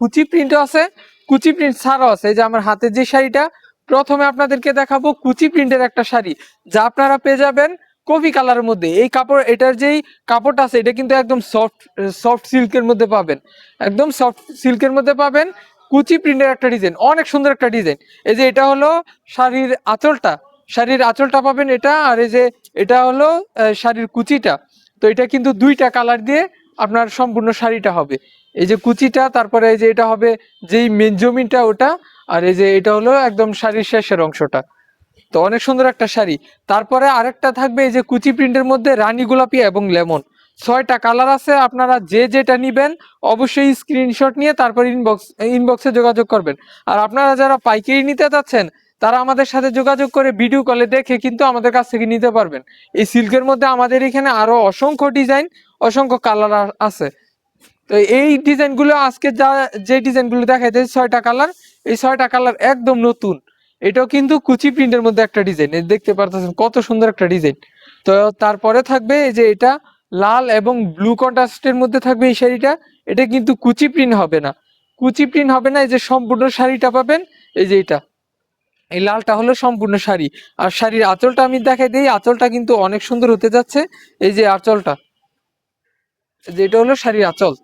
কুচি প্রিন্টও আছে, কুচি প্রিন্ট ছাড়াও আছে। এই যে আমার হাতে যে শাড়িটা, প্রথমে আপনাদেরকে দেখাবো কুচি প্রিন্টের একটা শাড়ি, যা আপনারা পেয়ে যাবেন কফি কালারের মধ্যে। এই কাপড়, এটার যেই কাপড়টা আছে, এটা কিন্তু একদম সফট সফট সিল্কের মধ্যে পাবেন। একদম সফট সিল্কের মধ্যে পাবেন কুচি প্রিন্টের একটা ডিজাইন অনেক সুন্দর একটা ডিজাইন এই যে এটা হলো শাড়ির আঁচলটা শাড়ির আঁচলটা পাবেন এটা, আর এই যে এটা হলো শাড়ির কুচিটা। তো এটা কিন্তু দুইটা কালার দিয়ে আপনার সম্পূর্ণ শাড়িটা হবে। এই যে কুচিটা, তারপরে এই যে এটা হবে যেই মেন জমিনটা ওটা, আর এই যে এটা হলো একদম শাড়ির শেষের অংশটা। তো অনেক সুন্দর একটা শাড়ি। তারপরে আরেকটা থাকবে এই যে কুচি প্রিন্টের মধ্যে রানী গোলাপি এবং লেমন। ছয়টা কালার আছে, আপনারা যে যেটা নিবেন অবশ্যই স্ক্রিনশট নিয়ে তারপর ইনবক্স ইনবক্সে যোগাযোগ করবেন। আর আপনারা যারা পাইকারি নিতে চাচ্ছেন তারা আমাদের সাথে যোগাযোগ করে ভিডিও কলে দেখে কিন্তু আমাদের কাছ থেকে নিতে পারবেন। এই সিল্কের মধ্যে আমাদের এখানে আরও অসংখ্য ডিজাইন অসংখ্য কালার আছে। তো এই ডিজাইনগুলো আজকে যা, যে ডিজাইনগুলো দেখাইতে ছয়টা কালার, এই ছয়টা কালার একদম নতুন। এটাও কিন্তু কুচি প্রিন্টের মধ্যে একটা ডিজাইন। দেখতে পারতেছেন কত সুন্দর একটা ডিজাইন। তো তারপরে থাকবে যে এটা লাল এবং ব্লু কন্ট্রাস্টের মধ্যে থাকবে এই শাড়িটা। এটা কিন্তু কুচি প্রিন্ট হবে না। কুচি প্রিন্ট হবে না, এই যে সম্পূর্ণ শাড়িটা পাবেন, এই যে এটা। এই লালটা হলো সম্পূর্ণ শাড়ি। আর শাড়ির আঁচলটা আমি দেখাই দিই, আঁচলটা কিন্তু অনেক সুন্দর হতে যাচ্ছে। এই যে আঁচলটা, এই যে এটা হলো শাড়ির আঁচল।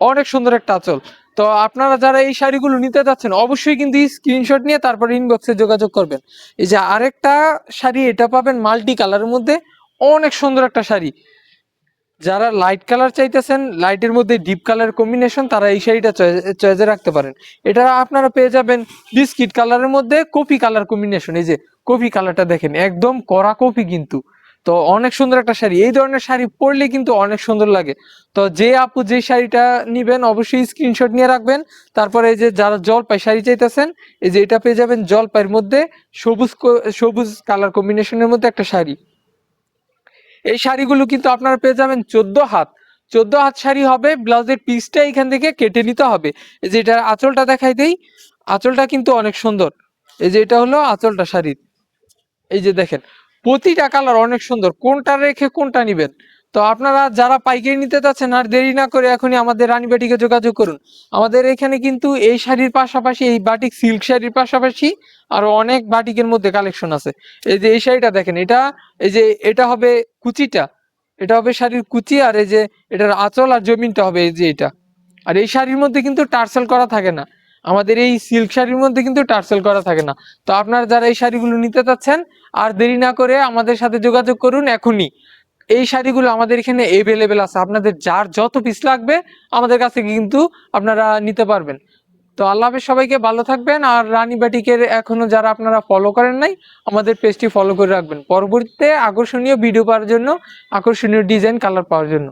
অনেক সুন্দর একটা আঁচল। তো আপনারা যারা এই শাড়িগুলো নিতে যাচ্ছেন, অবশ্যই কিন্তু স্ক্রিনশট নিয়ে তারপর ইনবক্সে যোগাযোগ করবেন। এই যে আরেকটা শাড়ি, এটা পাবেন মাল্টি কালারের মধ্যে অনেক সুন্দর একটা শাড়ি। যারা লাইট কালার চাইতেছেন লাইটের মধ্যে ডিপ কালার কম্বিনেশন তারা এই শাড়িটা চয়েসে রাখতে পারেন। এটা আপনারা পেয়ে যাবেন বিস্কিট কালারের মধ্যে কফি কালার কম্বিনেশন এই যে কফি কালারটা দেখেন, একদম কড়া কফি কিন্তু। তো অনেক সুন্দর একটা শাড়ি। এই ধরনের শাড়ি পরলে কিন্তু অনেক সুন্দর লাগে। তো যে আপু যে শাড়িটা নিবেন, অবশ্যই স্ক্রিনশট নিয়ে রাখবেন। তারপরে এই যে যারা জলপাই শাড়ি চাইতেছেন, এই যে এটা পেয়ে যাবেন জলপাইয়ের মধ্যে সবুজ সবুজ কালার কম্বিনেশনের মধ্যে একটা শাড়ি। এই শাড়িগুলো কিন্তু আপনারা পেয়ে যাবেন চোদ্দ হাত। চোদ্দ হাত শাড়ি হবে, ব্লাউজের পিসটা এখান থেকে কেটে নিতে হবে। এই যে এটার আঁচলটা দেখাই দেই, আঁচলটা কিন্তু অনেক সুন্দর। এই যে এটা হলো আঁচলটা শাড়ির। এই যে দেখেন প্রতিটা কালার অনেক সুন্দর। কোনটা রেখে কোনটা নিবেন? তো আপনারা যারা পাইকারি নিতে চাচ্ছেন আর দেরি না করে এখনই আমাদের রানীবাটিকে যোগাযোগ করুন। আমাদের এখানে কিন্তু এই শাড়ির পাশাপাশি, এই বাটিক সিল্ক শাড়ির পাশাপাশি আরও অনেক বাটিকের মধ্যে কালেকশন আছে। এই যে এই শাড়িটা দেখেন, এটা, এই যে এটা হবে কুচিটা, এটা হবে শাড়ির কুচি, আর এই যে এটার আঁচল আর জমিনটা হবে এই যে এটা। আর এই শাড়ির মধ্যে কিন্তু টার্সেল করা থাকে না। আমাদের এই সিল্ক শাড়ির মধ্যে কিন্তু টার্সেল করা থাকে না। তো আপনারা যারা এই শাড়িগুলো নিতে চাচ্ছেন, আর দেরি না করে আমাদের সাথে যোগাযোগ করুন এখনই। এই শাড়িগুলো আমাদের এখানে এভেলেবেল আছে। আপনাদের যার যত পিস লাগবে, আমাদের কাছে কিন্তু আপনারা নিতে পারবেন। তো আল্লাহ হাফেজ, সবাইকে ভালো থাকবেন। আর রানী বাটিকের এখনও যারা আপনারা ফলো করেন নাই, আমাদের পেজটি ফলো করে রাখবেন। পরবর্তীতে আকর্ষণীয় ভিডিও পাওয়ার জন্য, আকর্ষণীয় ডিজাইন কালার পাওয়ার জন্য।